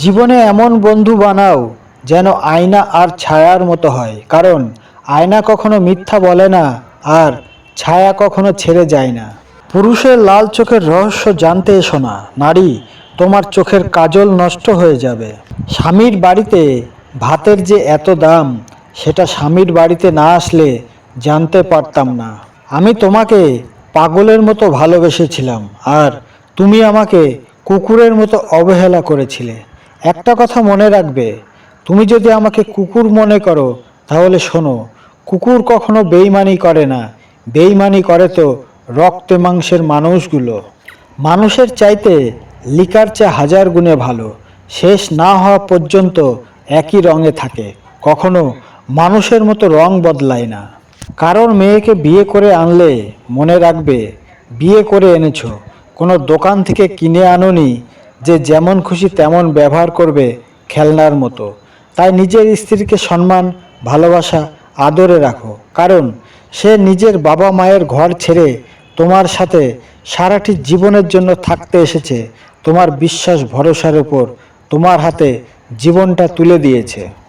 জীবনে এমন বন্ধু বানাও যেন আয়না আর ছায়ার মতো হয়। কারণ আয়না কখনো মিথ্যা বলে না, আর ছায়া কখনো ছেড়ে যায় না। পুরুষের লাল চোখের রহস্য জানতে এসো না। নারী, তোমার চোখের কাজল নষ্ট হয়ে যাবে। স্বামীর বাড়িতে ভাতের যে এত দাম, সেটা স্বামীর বাড়িতে না আসলে জানতে পারতাম না। আমি তোমাকে পাগলের মতো ভালোবেসেছিলাম, আর তুমি আমাকে কুকুরের মতো অবহেলা করেছিলে। একটা কথা মনে রাখবে, তুমি যদি আমাকে কুকুর মনে করো, তাহলে শোনো, কুকুর কখনো বেইমানি করে না। বেইমানি করে তো রক্তে মাংসের মানুষগুলো। মানুষের চাইতে লিকার চেয়ে হাজার গুণে ভালো। শেষ না হওয়া পর্যন্ত একই রঙে থাকে। কখনো মানুষের মতো রং বদলায় না। কারোর মেয়েকে বিয়ে করে আনলে মনে রাখবে, বিয়ে করে এনেছো। কোনো দোকান থেকে কিনে আনোনি যে যেমন খুশি তেমন ব্যবহার করবে খেলনার মতো। তাই নিজের স্ত্রীকে সম্মান, ভালোবাসা, আদরে রাখো। কারণ সে নিজের বাবা মায়ের ঘর ছেড়ে তোমার সাথে সারাটি জীবনের জন্য থাকতে এসেছে। তোমার বিশ্বাস, ভরসার উপর তোমার হাতে জীবনটা তুলে দিয়েছে।